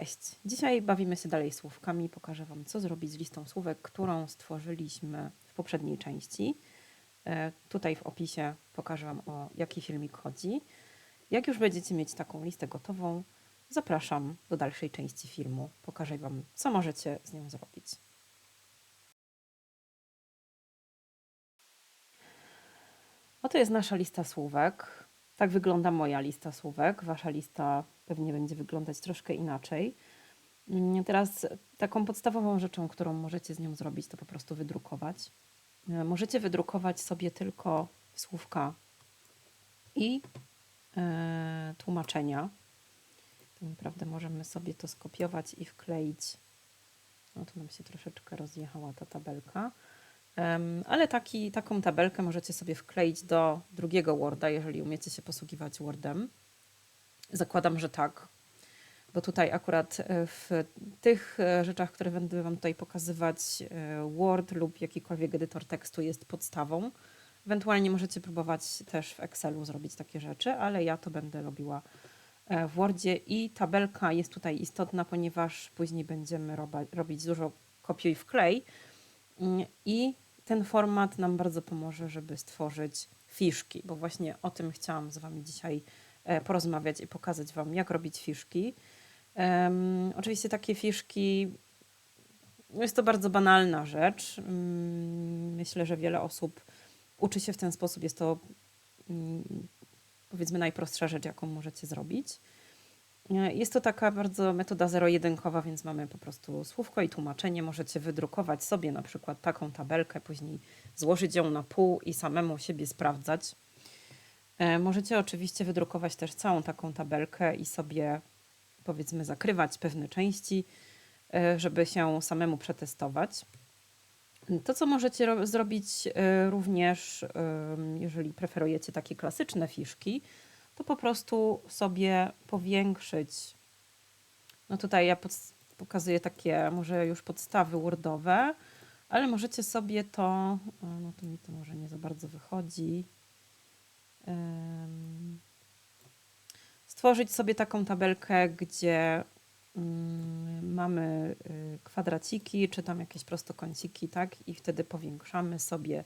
Cześć! Dzisiaj bawimy się dalej słówkami. Pokażę Wam, co zrobić z listą słówek, którą stworzyliśmy w poprzedniej części. E, Tutaj w opisie pokażę Wam, o jaki filmik chodzi. Jak już będziecie mieć taką listę gotową, zapraszam do dalszej części filmu. Pokażę Wam, co możecie z nią zrobić. Oto jest nasza lista słówek. Tak wygląda moja lista słówek. Wasza lista pewnie będzie wyglądać troszkę inaczej. Mm, Teraz taką podstawową rzeczą, którą możecie z nią zrobić, to po prostu wydrukować. E, Możecie wydrukować sobie tylko słówka i e, tłumaczenia. Tak naprawdę możemy sobie to skopiować i wkleić. No tu nam się troszeczkę rozjechała ta tabelka. Ale taki, taką tabelkę możecie sobie wkleić do drugiego Worda, jeżeli umiecie się posługiwać Wordem. Zakładam, że tak, bo tutaj akurat e, w tych e, rzeczach, które będę Wam tutaj pokazywać, e, Word lub jakikolwiek edytor tekstu jest podstawą. Ewentualnie możecie próbować też w Excelu zrobić takie rzeczy, ale ja to będę robiła w Wordzie i tabelka jest tutaj istotna, ponieważ później będziemy robić dużo kopiuj wklej Mm, i ten format nam bardzo pomoże, żeby stworzyć fiszki, bo właśnie o tym chciałam z Wami dzisiaj e, porozmawiać i pokazać Wam, jak robić fiszki. Em, oczywiście takie fiszki jest to bardzo banalna rzecz. Mm, Myślę, że wiele osób uczy się w ten sposób. Jest to mm, powiedzmy najprostsza rzecz, jaką możecie zrobić. E, Jest to taka bardzo metoda zero-jedynkowa, więc mamy po prostu słówko i tłumaczenie. Możecie wydrukować sobie na przykład taką tabelkę, później złożyć ją na pół i samemu siebie sprawdzać. E, Możecie oczywiście wydrukować też całą taką tabelkę i sobie powiedzmy zakrywać pewne części, e, żeby się samemu przetestować. To, co możecie ro- zrobić również, jeżeli preferujecie takie klasyczne fiszki, to po prostu sobie powiększyć. No tutaj ja pokazuję takie może już podstawy wordowe, ale możecie sobie to, no to mi to może nie za bardzo wychodzi, stworzyć sobie taką tabelkę, gdzie mm, mamy y, kwadraciki, czy tam jakieś prostokąciki, tak? I wtedy powiększamy sobie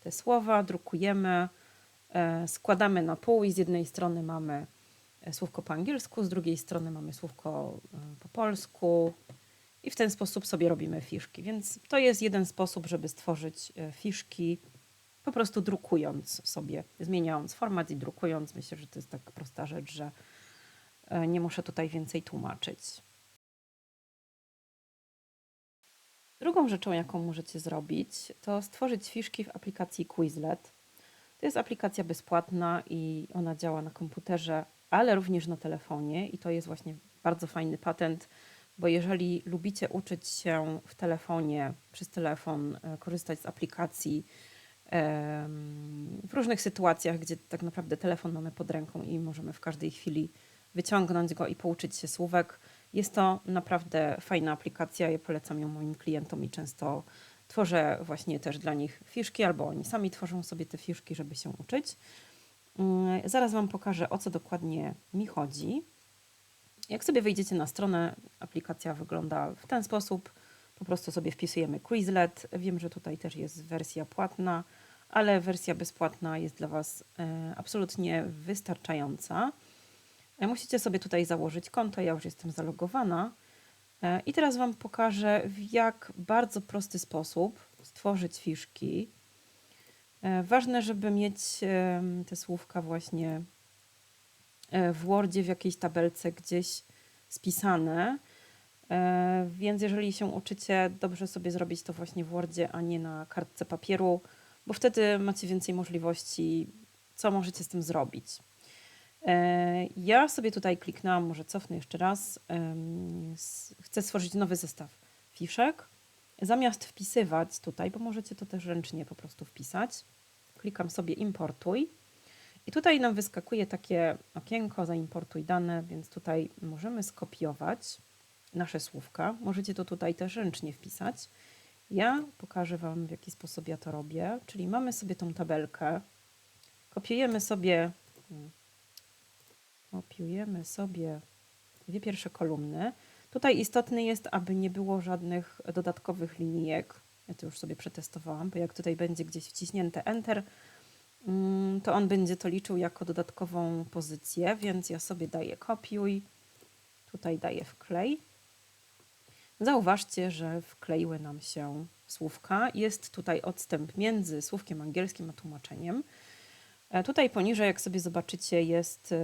te słowa, drukujemy, składamy na pół i z jednej strony mamy e, słówko po angielsku, z drugiej strony mamy słówko e, po polsku i w ten sposób sobie robimy fiszki. Więc to jest jeden sposób, żeby stworzyć e, fiszki, po prostu drukując sobie, zmieniając format i drukując. Myślę, że to jest tak prosta rzecz, że e, nie muszę tutaj więcej tłumaczyć. Drugą rzeczą, jaką możecie zrobić, to stworzyć fiszki w aplikacji Quizlet. To jest aplikacja bezpłatna i ona działa na komputerze, ale również na telefonie i to jest właśnie bardzo fajny patent, bo jeżeli lubicie uczyć się w telefonie, przez telefon, e, korzystać z aplikacji w różnych sytuacjach, gdzie tak naprawdę telefon mamy pod ręką i możemy w każdej chwili wyciągnąć go i pouczyć się słówek, jest to naprawdę fajna aplikacja. Ja polecam ją moim klientom i często tworzę właśnie też dla nich fiszki, albo oni sami tworzą sobie te fiszki, żeby się uczyć. Mm, Zaraz Wam pokażę, o co dokładnie mi chodzi. Jak sobie wejdziecie na stronę, aplikacja wygląda w ten sposób. Po prostu sobie wpisujemy Quizlet. Wiem, że tutaj też jest wersja płatna, ale wersja bezpłatna jest dla Was e, absolutnie wystarczająca. E, Musicie sobie tutaj założyć konto. Ja już jestem zalogowana. E, I teraz Wam pokażę, w jak bardzo prosty sposób stworzyć fiszki. E, Ważne, żeby mieć te słówka właśnie e, w Wordzie, w jakiejś tabelce gdzieś spisane. Więc jeżeli się uczycie, dobrze sobie zrobić to właśnie w Wordzie, a nie na kartce papieru, bo wtedy macie więcej możliwości, co możecie z tym zrobić. E, Ja sobie tutaj kliknęłam, może cofnę jeszcze raz. Chcę stworzyć nowy zestaw fiszek. Zamiast wpisywać tutaj, bo możecie to też ręcznie po prostu wpisać, klikam sobie importuj. I tutaj nam wyskakuje takie okienko, zaimportuj dane, więc tutaj możemy skopiować nasze słówka. Możecie to tutaj też ręcznie wpisać. Ja pokażę Wam, w jaki sposób ja to robię. Czyli mamy sobie tą tabelkę, kopiujemy sobie, kopiujemy sobie dwie pierwsze kolumny. Tutaj istotne jest, aby nie było żadnych dodatkowych linijek. Ja to już sobie przetestowałam, bo jak tutaj będzie gdzieś wciśnięte Enter, mm, to on będzie to liczył jako dodatkową pozycję, więc ja sobie daję kopiuj, tutaj daję wklej. Zauważcie, że wkleiły nam się słówka. Jest tutaj odstęp między słówkiem angielskim a tłumaczeniem. E, Tutaj poniżej, jak sobie zobaczycie, jest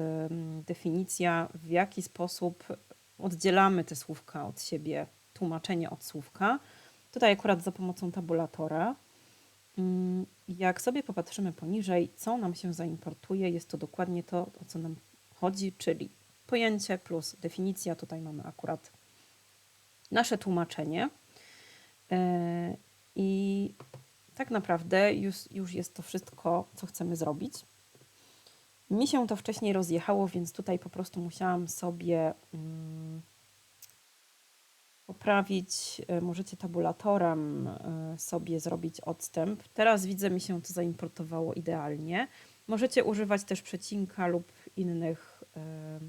definicja, w jaki sposób oddzielamy te słówka od siebie, tłumaczenie od słówka. Tutaj akurat za pomocą tabulatora. Mm, Jak sobie popatrzymy poniżej, co nam się zaimportuje, jest to dokładnie to, o co nam chodzi, czyli pojęcie plus definicja. Tutaj mamy akurat nasze tłumaczenie. E, I tak naprawdę już, już jest to wszystko, co chcemy zrobić. Mi się to wcześniej rozjechało, więc tutaj po prostu musiałam sobie mm, poprawić. E, Możecie tabulatorem e, sobie zrobić odstęp. Teraz widzę, mi się to zaimportowało idealnie. Możecie używać też przecinka lub innych e,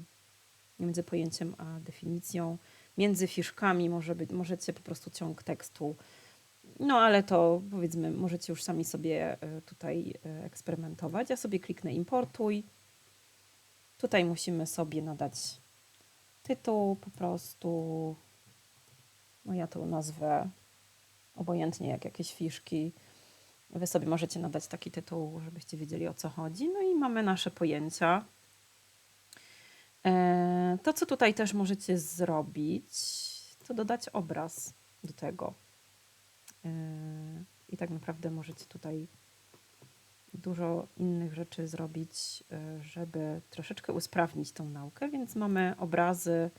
między pojęciem a definicją. Między fiszkami może być, możecie po prostu ciąg tekstu no ale to powiedzmy, możecie już sami sobie e, tutaj e, eksperymentować. Ja sobie kliknę importuj. Tutaj musimy sobie nadać tytuł po prostu. No ja to nazwę obojętnie jak jakieś fiszki. Wy sobie możecie nadać taki tytuł, żebyście wiedzieli o co chodzi. No i mamy nasze pojęcia. E, To, co tutaj też możecie zrobić, to dodać obraz do tego. Yy, I tak naprawdę możecie tutaj dużo innych rzeczy zrobić, yy, żeby troszeczkę usprawnić tą naukę, więc mamy obrazy.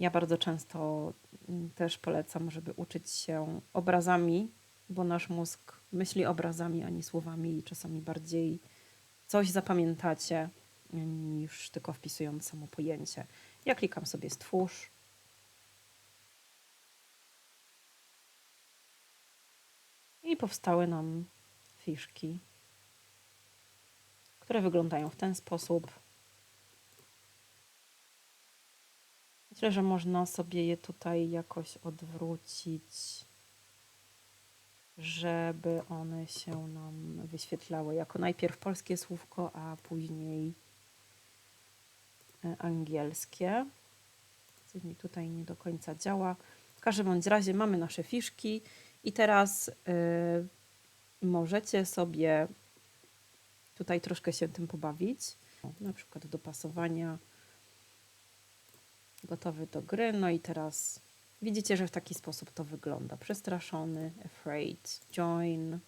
Ja bardzo często mm, też polecam, żeby uczyć się obrazami, bo nasz mózg myśli obrazami, a nie słowami i czasami bardziej coś zapamiętacie yy, niż tylko wpisując samo pojęcie. Ja klikam sobie stwórz. Powstały nam fiszki, które wyglądają w ten sposób. Myślę, że można sobie je tutaj jakoś odwrócić, żeby one się nam wyświetlały jako najpierw polskie słówko, a później e, angielskie. Coś mi tutaj nie do końca działa. W każdym razie mamy nasze fiszki. I teraz y, możecie sobie tutaj troszkę się tym pobawić. Na przykład dopasowania. Gotowy do gry. No i teraz widzicie, że w taki sposób to wygląda. Przestraszony, afraid, join,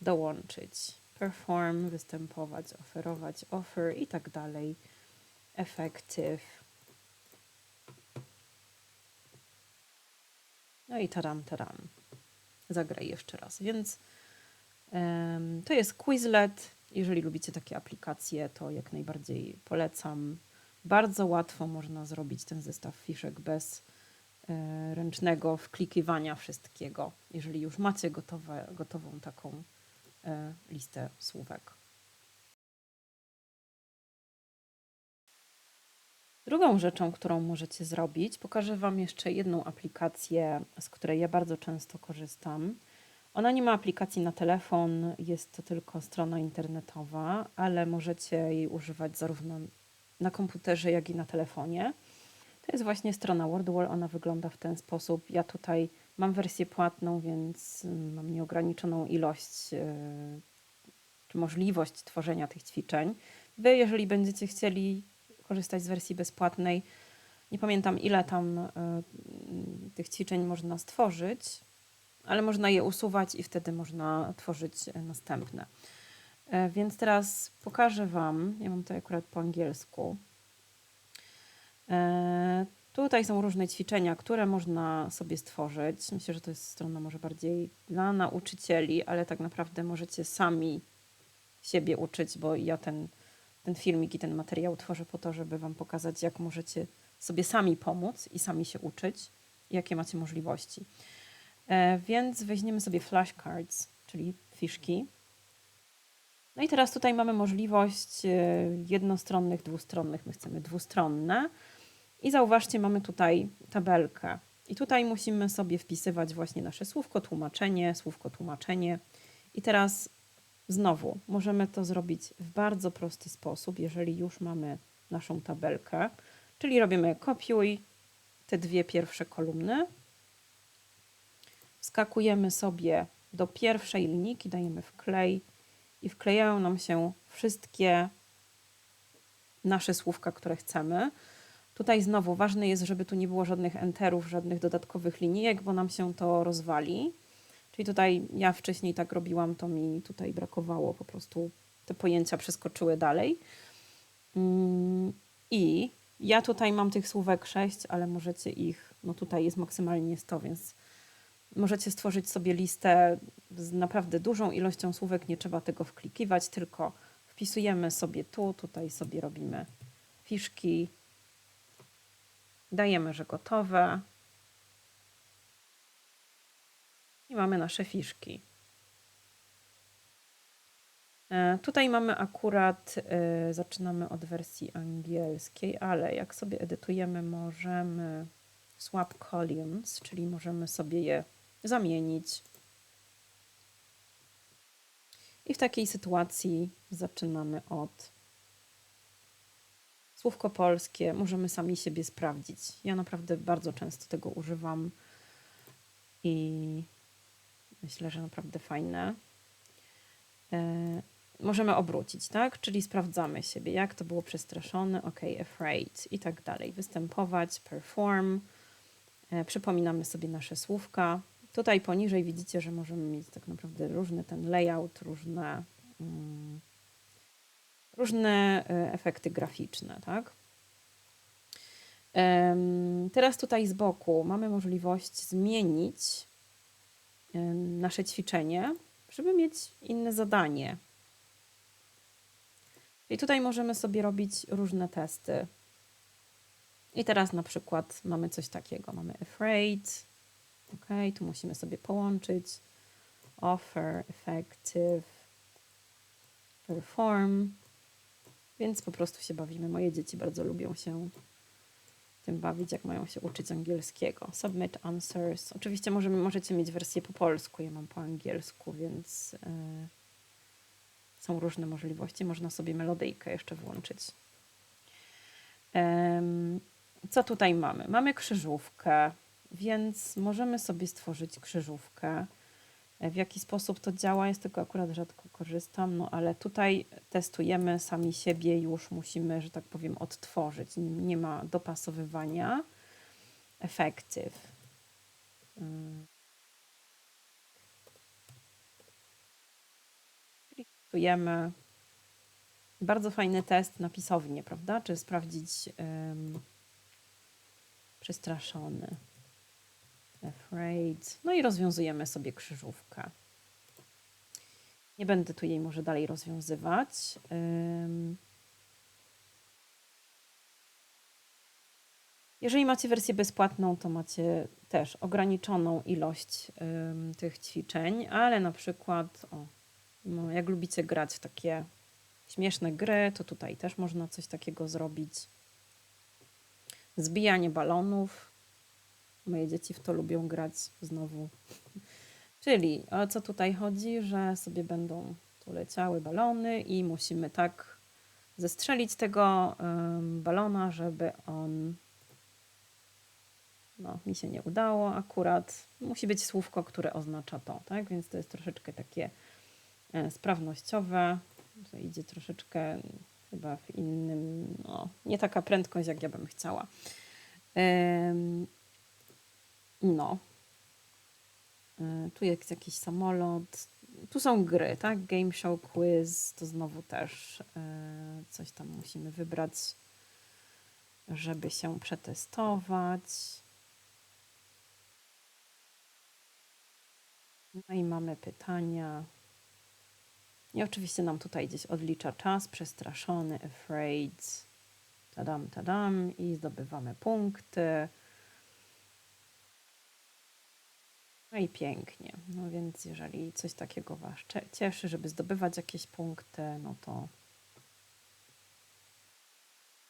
dołączyć, perform, występować, oferować, offer i tak dalej. Effective. No i taram, taram zagraj jeszcze raz. Więc em, to jest Quizlet. Jeżeli lubicie takie aplikacje, to jak najbardziej polecam. Bardzo łatwo można zrobić ten zestaw fiszek bez e, ręcznego wklikiwania wszystkiego, jeżeli już macie gotowe, gotową taką e, listę słówek. Drugą rzeczą, którą możecie zrobić, pokażę Wam jeszcze jedną aplikację, z której ja bardzo często korzystam. Ona nie ma aplikacji na telefon, jest to tylko strona internetowa, ale możecie jej używać zarówno na komputerze, jak i na telefonie. To jest właśnie strona WordWall. Ona wygląda w ten sposób. Ja tutaj mam wersję płatną, więc mm, mam nieograniczoną ilość yy, czy możliwość tworzenia tych ćwiczeń. Wy, jeżeli będziecie chcieli korzystać z wersji bezpłatnej. Nie pamiętam, ile tam y, tych ćwiczeń można stworzyć, ale można je usuwać i wtedy można tworzyć następne. Y, więc teraz pokażę Wam, ja mam to akurat po angielsku. Tutaj są różne ćwiczenia, które można sobie stworzyć. Myślę, że to jest strona może bardziej dla nauczycieli, ale tak naprawdę możecie sami siebie uczyć, bo ja ten ten filmik i ten materiał tworzę po to, żeby Wam pokazać, jak możecie sobie sami pomóc i sami się uczyć, jakie macie możliwości. E, więc weźmiemy sobie flashcards, czyli fiszki. No i teraz tutaj mamy możliwość e, jednostronnych, dwustronnych. My chcemy dwustronne. I zauważcie, mamy tutaj tabelkę. I tutaj musimy sobie wpisywać właśnie nasze słówko, tłumaczenie, słówko, tłumaczenie. I teraz znowu możemy to zrobić w bardzo prosty sposób, jeżeli już mamy naszą tabelkę. Czyli robimy kopiuj te dwie pierwsze kolumny. Wskakujemy sobie do pierwszej linijki, dajemy wklej i wklejają nam się wszystkie nasze słówka, które chcemy. Tutaj znowu ważne jest, żeby tu nie było żadnych enterów, żadnych dodatkowych linijek, bo nam się to rozwali. Czyli tutaj ja wcześniej tak robiłam, to mi tutaj brakowało, po prostu te pojęcia przeskoczyły dalej. Mm, I ja tutaj mam tych słówek 6, ale możecie ich, no tutaj jest maksymalnie 100, więc możecie stworzyć sobie listę z naprawdę dużą ilością słówek, nie trzeba tego wklikiwać, tylko wpisujemy sobie tu, tutaj sobie robimy fiszki, dajemy, że gotowe i mamy nasze fiszki. E, Tutaj mamy akurat, e, zaczynamy od wersji angielskiej, ale jak sobie edytujemy, możemy swap columns, czyli możemy sobie je zamienić. I w takiej sytuacji zaczynamy od słówko polskie. Możemy sami siebie sprawdzić. Ja naprawdę bardzo często tego używam i myślę, że naprawdę fajne. E, możemy obrócić, tak? Czyli sprawdzamy siebie, jak to było przestraszone, ok, afraid i tak dalej. Występować, perform. E, przypominamy sobie nasze słówka. Tutaj poniżej widzicie, że możemy mieć tak naprawdę różny ten layout, różne, mm, różne e, efekty graficzne, tak? Teraz tutaj z boku mamy możliwość zmienić nasze ćwiczenie, żeby mieć inne zadanie. I tutaj możemy sobie robić różne testy. I teraz na przykład mamy coś takiego. Mamy afraid. Ok, tu musimy sobie połączyć. Offer, effective, perform. Więc po prostu się bawimy. Moje dzieci bardzo lubią się tym bawić, jak mają się uczyć angielskiego. Submit answers. Oczywiście możemy, możecie mieć wersję po polsku, ja mam po angielsku, więc yy, są różne możliwości. Można sobie melodyjkę jeszcze włączyć. Em, Co tutaj mamy? Mamy krzyżówkę, więc możemy sobie stworzyć krzyżówkę. W jaki sposób to działa, jest tego akurat rzadko korzystam, no ale tutaj testujemy sami siebie, już musimy, że tak powiem, odtworzyć. Nie, ma dopasowywania. Effective. Mm. Testujemy. Bardzo fajny test na pisownię, prawda? Czy sprawdzić ym, przestraszony. Afraid. No i rozwiązujemy sobie krzyżówkę. Nie będę tu jej może dalej rozwiązywać. Jeżeli macie wersję bezpłatną, to macie też ograniczoną ilość tych ćwiczeń, ale na przykład, o, no, jak lubicie grać w takie śmieszne gry, to tutaj też można coś takiego zrobić. Zbijanie balonów. Moje dzieci w to lubią grać znowu. Czyli o co tutaj chodzi, że sobie będą tu leciały balony i musimy tak zestrzelić tego balona, żeby on. No, mi się nie udało akurat. Musi być słówko, które oznacza to, tak? Więc to jest troszeczkę takie e, sprawnościowe. To idzie troszeczkę chyba w innym, no, nie taka prędkość, jak ja bym chciała. No. Y, Tu jest jakiś samolot. Tu są gry, tak? Game show, quiz, to znowu też y, coś tam musimy wybrać, żeby się przetestować. No i mamy pytania. I oczywiście nam tutaj gdzieś odlicza czas. Przestraszony, afraid. Tadam, tadam. I zdobywamy punkty. No i pięknie. No więc jeżeli coś takiego Was cieszy, żeby zdobywać jakieś punkty, no to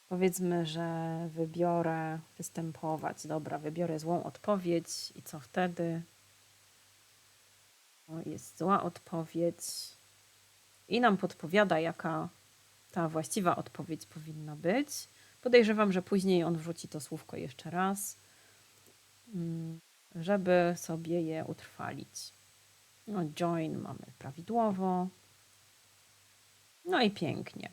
Powiedzmy, że wybiorę występować. Dobra, wybiorę złą odpowiedź i co wtedy? O, jest zła odpowiedź. I nam podpowiada, jaka ta właściwa odpowiedź powinna być. Podejrzewam, że później on wrzuci to słówko jeszcze raz, mm, żeby sobie je utrwalić. No, join mamy prawidłowo. No i pięknie.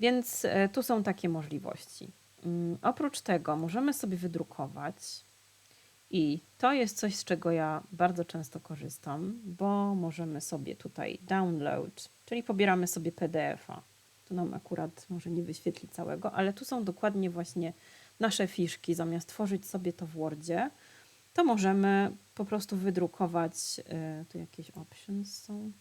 Więc e, tu są takie możliwości. Mm, Oprócz tego możemy sobie wydrukować i to jest coś, z czego ja bardzo często korzystam, bo możemy sobie tutaj download, czyli pobieramy sobie PDF-a. Tu nam akurat może nie wyświetli całego, ale tu są dokładnie właśnie nasze fiszki. Zamiast tworzyć sobie to w Wordzie, to możemy po prostu wydrukować. e, Tu jakieś options są.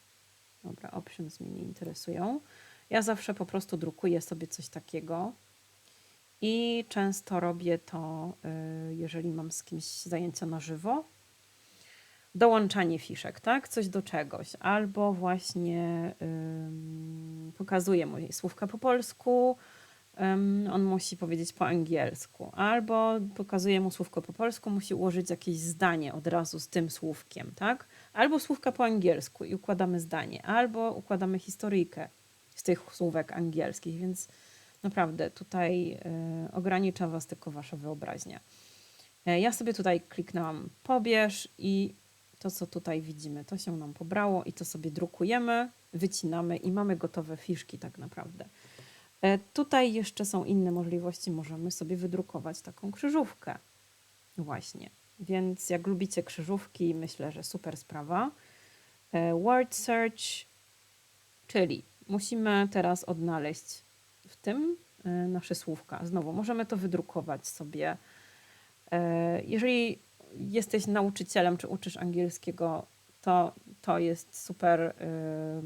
Dobra, options mnie nie interesują. Ja zawsze po prostu drukuję sobie coś takiego i często robię to, y, jeżeli mam z kimś zajęcia na żywo. Dołączanie fiszek, tak? Coś do czegoś. Albo właśnie ym, pokazuję mu słówka po polsku, on musi powiedzieć po angielsku. Albo pokazuję mu słówko po polsku, musi ułożyć jakieś zdanie od razu z tym słówkiem, tak? Albo słówka po angielsku i układamy zdanie. Albo układamy historyjkę z tych słówek angielskich, więc naprawdę tutaj y, ogranicza Was tylko Wasza wyobraźnia. E, Ja sobie tutaj kliknęłam pobierz i to, co tutaj widzimy, to się nam pobrało i to sobie drukujemy, wycinamy i mamy gotowe fiszki tak naprawdę. E, Tutaj jeszcze są inne możliwości. Możemy sobie wydrukować taką krzyżówkę. Właśnie. Więc jak lubicie krzyżówki, myślę, że super sprawa. E, Word search, czyli musimy teraz odnaleźć w tym e, nasze słówka. Znowu, możemy to wydrukować sobie. Jeżeli jesteś nauczycielem czy uczysz angielskiego, to to jest super e,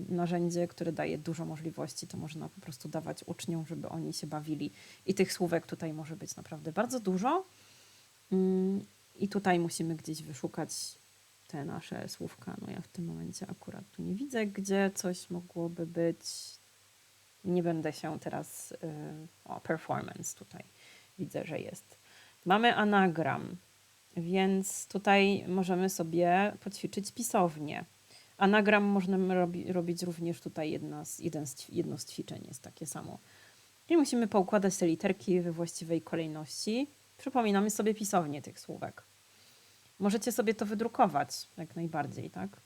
narzędzie, które daje dużo możliwości. To można po prostu dawać uczniom, żeby oni się bawili. I tych słówek tutaj może być naprawdę bardzo dużo. Mm, I tutaj musimy gdzieś wyszukać te nasze słówka. No ja w tym momencie akurat tu nie widzę, gdzie coś mogłoby być. Nie będę się teraz. y, O, performance tutaj widzę, że jest. Mamy anagram, więc tutaj możemy sobie poćwiczyć pisownię. Anagram możemy robi, robić również tutaj jedna z, jeden z, jedno z ćwiczeń jest takie samo. I musimy poukładać te literki we właściwej kolejności. Przypominamy sobie pisownię tych słówek. Możecie sobie to wydrukować jak najbardziej, tak?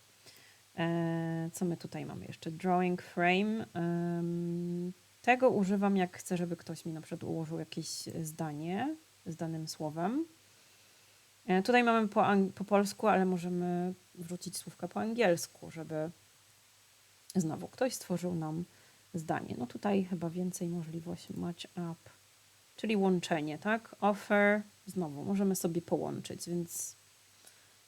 E, co my tutaj mamy jeszcze? Drawing frame. Tego używam, jak chcę, żeby ktoś mi na przykład ułożył jakieś zdanie z danym słowem. E, tutaj mamy po, po polsku, ale możemy wrzucić słówka po angielsku, żeby znowu ktoś stworzył nam zdanie. No tutaj chyba więcej możliwości match up, czyli łączenie, tak? Offer, znowu możemy sobie połączyć, więc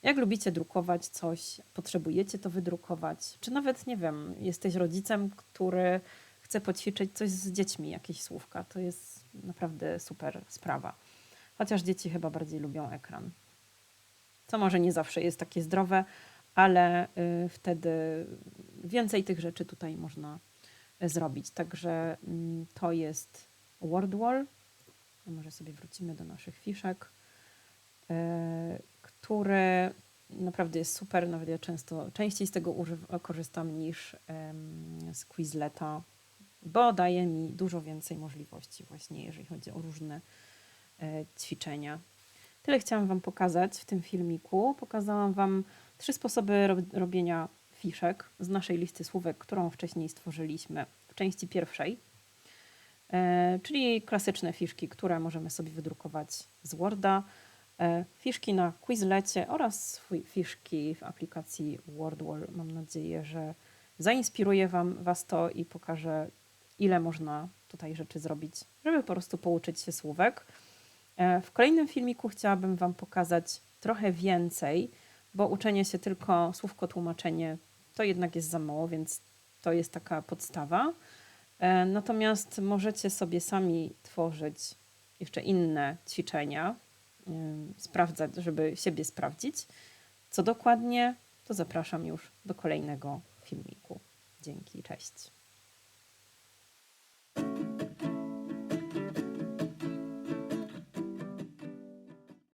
jak lubicie drukować coś, potrzebujecie to wydrukować, czy nawet, nie wiem, jesteś rodzicem, który chce poćwiczyć coś z dziećmi, jakieś słówka, to jest naprawdę super sprawa. Chociaż dzieci chyba bardziej lubią ekran. Co może nie zawsze jest takie zdrowe, ale y, wtedy więcej tych rzeczy tutaj można y, zrobić. Także mm, to jest WordWall. A Może sobie wrócimy do naszych fiszek, y, który naprawdę jest super. Nawet ja często, częściej z tego korzystam niż z Quizleta, bo daje mi dużo więcej możliwości właśnie, jeżeli chodzi o różne e, ćwiczenia. Tyle chciałam Wam pokazać w tym filmiku. Pokazałam Wam trzy sposoby rob- robienia fiszek z naszej listy słówek, którą wcześniej stworzyliśmy w części pierwszej. E, czyli klasyczne fiszki, które możemy sobie wydrukować z Worda, e, fiszki na Quizlecie oraz fiszki w aplikacji WordWall. Mam nadzieję, że zainspiruje wam, Was to i pokaże, ile można tutaj rzeczy zrobić, żeby po prostu pouczyć się słówek. E, W kolejnym filmiku chciałabym Wam pokazać trochę więcej, bo uczenie się tylko słówko tłumaczenie to jednak jest za mało, więc to jest taka podstawa. E, Natomiast możecie sobie sami tworzyć jeszcze inne ćwiczenia, ym, sprawdzać, żeby siebie sprawdzić. Co dokładnie, to zapraszam już do kolejnego filmiku. Dzięki, cześć.